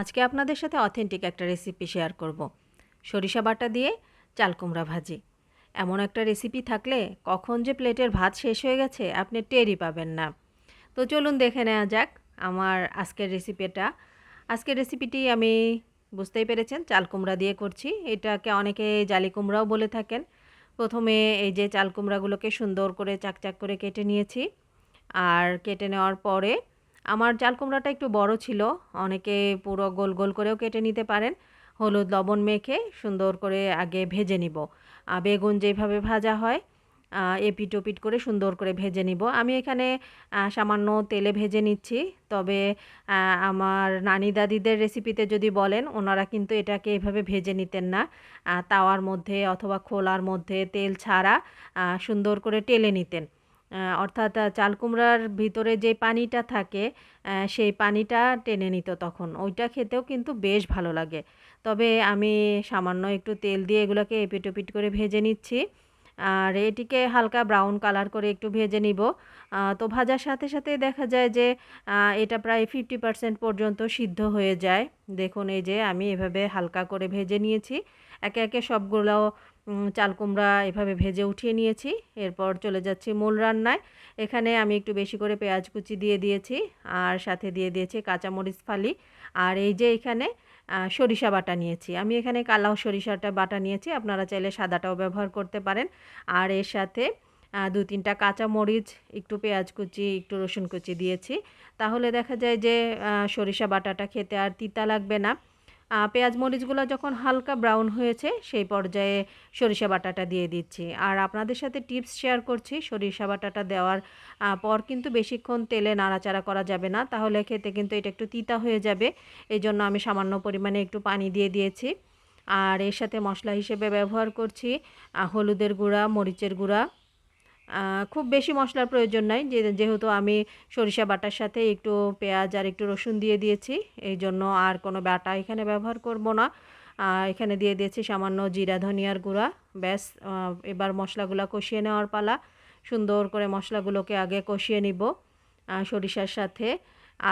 আজকে আপনাদের সাথে অথেন্টিক একটা রেসিপি শেয়ার করব। সরিষা বাটা দিয়ে চাল কুমড়া ভাজি। এমন একটা রেসিপি থাকলে কখন যে প্লেটের ভাত শেষ হয়ে গেছে, আপনি টেরই পাবেন না। তো চলুন দেখে নেওয়া যাক আমার আজকের রেসিপিটা আজকের রেসিপিটি আমি বুঝতেই পেরেছেন, চাল কুমড়া দিয়ে করছি। এটাকে অনেকে জালি কুমড়াও বলে থাকেন। প্রথমে এই যে চাল কুমড়াগুলোকে সুন্দর করে চাকচাক করে কেটে নিয়েছি। আর কেটে নেওয়ার পরে আমার চাল কুমড়াটা একটু বড় ছিল, অনেকে পুরো গোল গোল করেও কেটে নিতে পারেন। হলুদ লবণ মেখে সুন্দর করে আগে ভেজে নিব। বেগুন যেভাবে ভাজা হয় এপিট ওপিট করে সুন্দর করে ভেজে নিব। আমি এখানে সামান্য তেলে ভেজে নিচ্ছি। তবে আমার নানি দাদিদের রেসিপিতে যদি বলেন, ওনারা কিন্তু এটাকে এভাবে ভেজে নিতেন না। তাওয়ার মধ্যে অথবা খোলার মধ্যে তেল ছাড়া সুন্দর করে টেলে নিতেন। অর্থাৎ চাল কুমড়ার ভিতরে যে পানিটা থাকে সেই পানিটা টেনে নিত তখন। ওইটা খেতেও কিন্তু বেশ ভালো লাগে। তবে আমি সামান্য একটু তেল দিয়ে এগুলোকে এপিট ওপিট করে ভেজে নিচ্ছি। আর এটিকে হালকা ব্রাউন কালার করে একটু ভেজে নিব। তো ভাজার সাথে সাথে দেখা যায় যে এটা প্রায় ফিফটি পার্সেন্ট পর্যন্ত সিদ্ধ হয়ে যায়। দেখুন, এই যে আমি এভাবে হালকা করে ভেজে নিয়েছি। একে একে সবগুলো চাল কুমড়া এভাবে ভেজে উঠিয়ে নিয়েছি। এরপর চলে যাচ্ছি মূল রান্নায়। এখানে আমি একটু বেশি করে পেঁয়াজ কুচি দিয়ে দিয়েছি আর সাথে দিয়ে দিয়েছি কাঁচামরিচ ফালি। আর এই যে এখানে সরিষা বাটা নিয়েছি। আমি এখানে কালাও সরিষাটা বাটা নিয়েছি। আপনারা চাইলে সাদাটাও ব্যবহার করতে পারেন। আর এর সাথে দু তিনটা কাঁচা মরিচ একটু পেঁয়াজ কুচি, একটু রসুন কুচি দিয়েছি। তাহলে দেখা যায় যে সরিষা বাটাটা খেতে আর তিতা লাগবে না। পেঁয়াজ মরিচগুলো যখন হালকা ব্রাউন হয়েছে, সেই পর্যায়ে সরিষা বাটাটা দিয়ে দিচ্ছি। আর আপনাদের সাথে টিপস শেয়ার করছি, সরিষা বাটাটা দেওয়ার পর কিন্তু বেশিক্ষণ তেলে নাড়াচাড়া করা যাবে না, তাহলে খেতে কিন্তু এটা একটু তিতা হয়ে যাবে। এই জন্য আমি সামান্য পরিমাণে একটু পানি দিয়ে দিয়েছি। আর এর সাথে মশলা হিসেবে ব্যবহার করছি হলুদের গুঁড়া, মরিচের গুঁড়া। খুব বেশি মশলার প্রয়োজন নাই যেহেতু আমি সরিষা বাটার সাথে একটু পেঁয়াজ আর একটু রসুন দিয়ে দিয়েছি, এই জন্য আর কোনো বাটা এখানে ব্যবহার করব না। এখানে দিয়ে দিয়েছি সামান্য জিরা, ধনিয়ার গুঁড়া, ব্যাস এবার মশলাগুলো কষিয়ে নেওয়ার পালা। সুন্দর করে মশলাগুলোকে আগে কষিয়ে নিব সরিষার সাথে।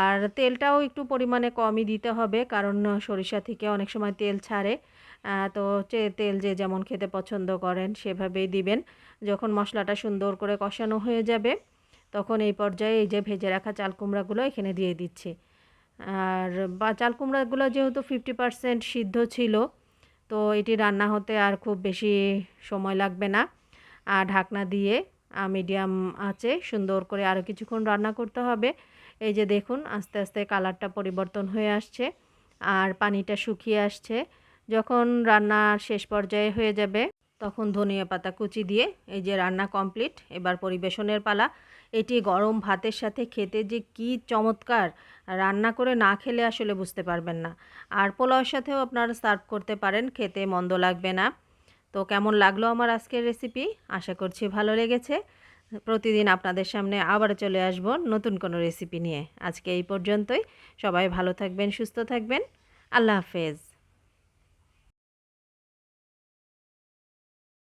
আর তেলটাও একটু পরিমাণে কমই দিতে হবে, কারণ সরিষা থেকে অনেক সময় তেল ছাড়ে। তো তেল যে যেমন খেতে পছন্দ করেন সেভাবেই দিবেন। যখন মশলাটা সুন্দর করে কষানো হয়ে যাবে, তখন এই পর্যায়ে এই যে ভেজে রাখা চাল কুমড়াগুলো এখানে দিয়ে দিচ্ছি। আর বা চাল কুমড়াগুলো যেহেতু ফিফটি পারসেন্ট সিদ্ধ ছিল, তো এটি রান্না হতে আর খুব বেশি সময় লাগবে না। আর ঢাকনা দিয়ে মিডিয়াম আছে সুন্দর করে আরও কিছুক্ষণ রান্না করতে হবে। এই যে দেখুন, আস্তে আস্তে কালারটা পরিবর্তন হয়ে আসছে। আর পানিটা শুকিয়ে আসছে। যখন রান্নার শেষ পর্যায়ে হয়ে যাবে, তখন ধনিয়া পাতা কুচি দিয়ে এই যে রান্না কমপ্লিট এবার পরিবেশনের পালা। এটি গরম ভাতের সাথে খেতে যে কি চমৎকার! রান্না করে না খেলে আসলে বুঝতে পারবেন না। আর পোলাওয়ের সাথেও আপনারা সার্ভ করতে পারেন, খেতে মন্দ লাগবে না। তো কেমন লাগল আমার আজকের রেসিপি আশা করছি ভালো লেগেছে। প্রতিদিন আপনাদের সামনে আবার চলে আসব নতুন কোনো রেসিপি নিয়ে। আজকে এই পর্যন্তই। সবাই ভালো থাকবেন, সুস্থ থাকবেন। আল্লাহ হাফেজ।